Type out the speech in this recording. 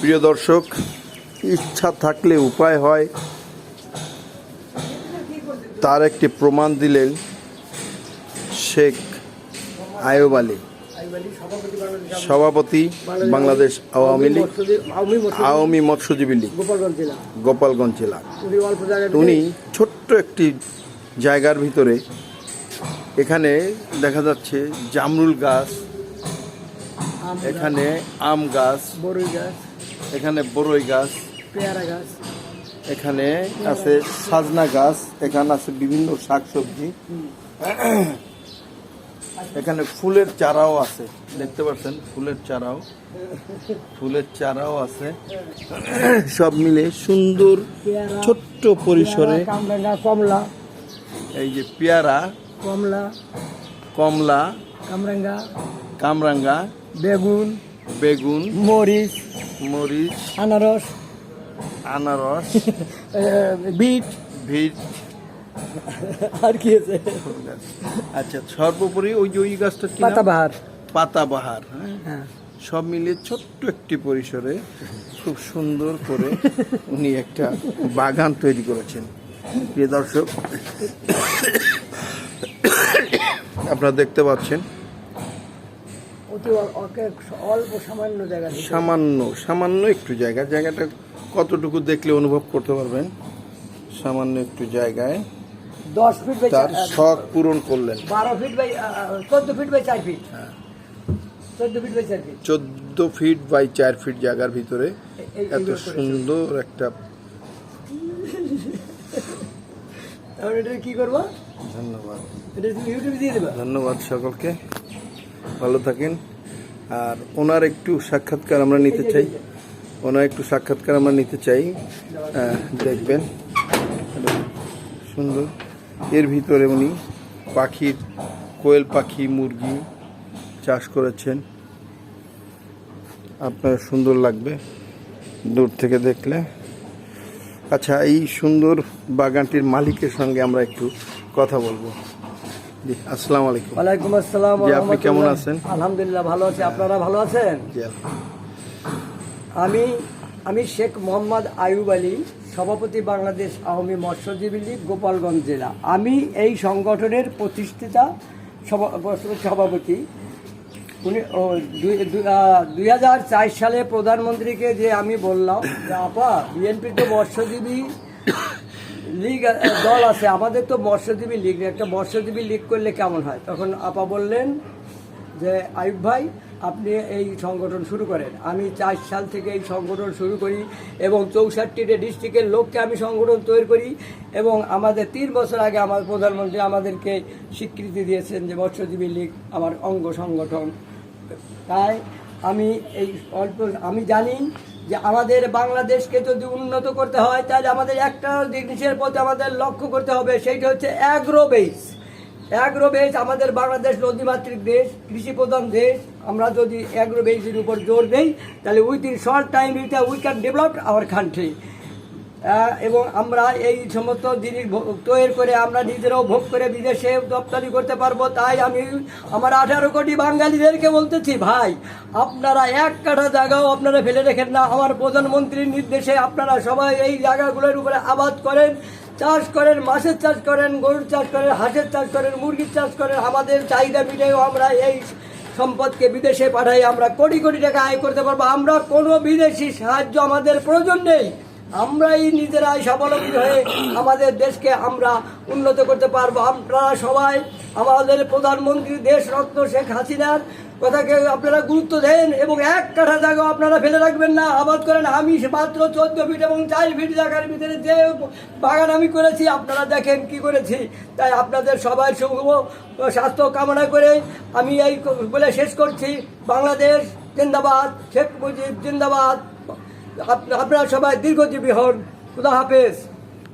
প্রিয় দর্শক, ইচ্ছা থাকলে উপায় হয়। তার একটি প্রমাণ দিলেন শেখ আয়ুব আলী। সভাপতি বাংলাদেশ আওয়ামী লীগ, আওয়ামী মৎস্যজীবী লীগ, গোপালগঞ্জ জেলা। উনি ছোট্ট একটি জায়গার ভিতরে এখানে দেখা যাচ্ছে জামরুল গাছ এখানে আম গাছ বড়ই গাছ এখানে বড়ই গাছ পেয়ারা গাছ এখানে আছে সাজনা গাছ এখানে আছে বিভিন্ন শাকসবজি। এখানে ফুলের চারাও আছে দেখতে পাচ্ছেন? ফুলের চারাও ফুলের চারাও আছে। সব মিলে সুন্দর ছোট্ট পরিসরে কমলা এই যে পেয়ারা কমলা কমলা কামরাঙ্গা কামরাঙ্গা বেগুন বেগুন মরিচ মরিচ আনারস আনারস বিট। ভিট আর কি আছে? আচ্ছা সর্বোপরি ওই যে ওই গাছটা? পাতাবাহার। পাতাবাহার হ্যাঁ? হ্যাঁ। সব মিলিয়ে ছোট্ট একটি পরিসরে খুব সুন্দর করে উনি একটা বাগান তৈরি করেছেন। প্রিয় দর্শক আপনারা দেখতে পাচ্ছেন অতি অল্প সামান্য জায়গা সামান্য সামান্য একটু জায়গা। জায়গাটা কতটুকু দেখলে অনুভব করতে পারবেন? সামান্য একটু জায়গায়। দশ ফিট তার শখ পূরণ করলেন। বারো ফিট বাই চোদ্দ ফিট বাই চার ফিট চোদ্দ ফিট বাই চার ফিট চোদ্দ ফিট বাই চার ফিট জায়গার ভিতরে। এত সুন্দর একটা কি করব? ধন্যবাদ। ধন্যবাদ সকলকে। ভালো থাকেন। আর ওনার একটু সাক্ষাৎকার আমরা নিতে চাই। ওনার একটু সাক্ষাৎকার আমরা নিতে চাই। দেখবেন। সুন্দর। এর ভিতরে উনি পাখির, কোয়েল পাখি, মুরগি চাষ করেছেন। আপনার সুন্দর লাগবে দূর থেকে দেখলে। আচ্ছা এই সুন্দর বাগানটির মালিকের সঙ্গে আমরা একটু কথা বলব। আসসালামু আলাইকুম। ওয়ালাইকুম আসসালাম আপনি কেমন আছেন? আলহামদুলিল্লাহ ভালো আছি। আপনারা ভালো আছেন? আমি আমি শেখ মোহাম্মদ আয়ুব আলী সভাপতি বাংলাদেশ আওয়ামী মৎস্যজীবী লীগ গোপালগঞ্জ জেলা। আমি এই সংগঠনের প্রতিষ্ঠিতা সভা- সভাপতি। উনি দুই- হাজার সালে প্রধানমন্ত্রীকে যে আমি বললাম যে আপা বিএনপির তো মৎস্যজীবী লীগ দল আছে, আমাদের তো মৎস্যজীবী লীগ। একটা মৎস্যজীবী লীগ করলে কেমন হয়? তখন আপা বললেন যে, আয়ুব ভাই, আপনি এই সংগঠন শুরু করেন। আমি চার সাল থেকে এই সংগঠন শুরু করি এবং চৌষট্টিটা ডিস্ট্রিক্টের লোককে আমি সংগঠন তৈরি করি এবং আমাদের তিন বছর আগে আমার প্রধানমন্ত্রী আমাদেরকে স্বীকৃতি দিয়েছেন যে, মৎস্যজীবী লীগ আমার অঙ্গ সংগঠন। তাই আমি এই অল্প আমি জানি যে আমাদের বাংলাদেশকে যদি উন্নত করতে হয়, তাহলে আমাদের একটা জিনিসের প্রতি আমাদের লক্ষ্য করতে হবে সেইটা হচ্ছে অ্যাগ্রো বেস অ্যাগ্রো বেস আমাদের বাংলাদেশ নদীমাতৃক দেশ, কৃষি প্রধান দেশ। আমরা যদি অ্যাগ্রো বেসের উপর জোর দেই, তাহলে within short time we can develop our country এবং আমরা এই সমস্ত জিনিস তৈরি করে আমরা নিজেরাও ভোগ করে বিদেশে রপ্তানি করতে পারব। তাই আমি আমার আঠারো কোটি বাঙালিদেরকে বলতেছি, ভাই, আপনারা এক কাঠা জায়গাও আপনারা ফেলে রেখেন না। আমার প্রধানমন্ত্রীর নির্দেশে আপনারা সবাই এই জায়গাগুলোর উপরে আবাদ করেন। চাষ করেন, মাছের চাষ করেন, গরুর চাষ করেন, হাঁসের চাষ করেন, মুরগির চাষ করেন। আমাদের চাহিদা মিটেও আমরা এই সম্পদকে বিদেশে পাঠাই। আমরা কোটি কোটি টাকা আয় করতে পারব। আমরা কোনো বিদেশি সাহায্য আমাদের প্রয়োজন নেই। আমরাই নিজেরাই স্বাবলম্বী হয়ে আমাদের দেশকে আমরা উন্নত করতে পারব। আপনারা সবাই আমাদের প্রধানমন্ত্রী দেশ রত্ন শেখ হাসিনার কথাকে আপনারা গুরুত্ব দেন এবং এক কাঠা জায়গা আপনারা ফেলে রাখবেন না। আবাদ করেন আমি মাত্র চোদ্দ ফিট এবং চার ফিট জায়গার ভিতরে যে বাগান আমি করেছি, আপনারা দেখেন কি করেছি। তাই আপনাদের সবাই শুভ স্বাস্থ্য কামনা করে আমি এই বলে শেষ করছি। বাংলাদেশ জিন্দাবাদ, শেখ মুজিব জিন্দাবাদ। আপনারা সবাই দীর্ঘজীবী হন। খুদা হাফেজ।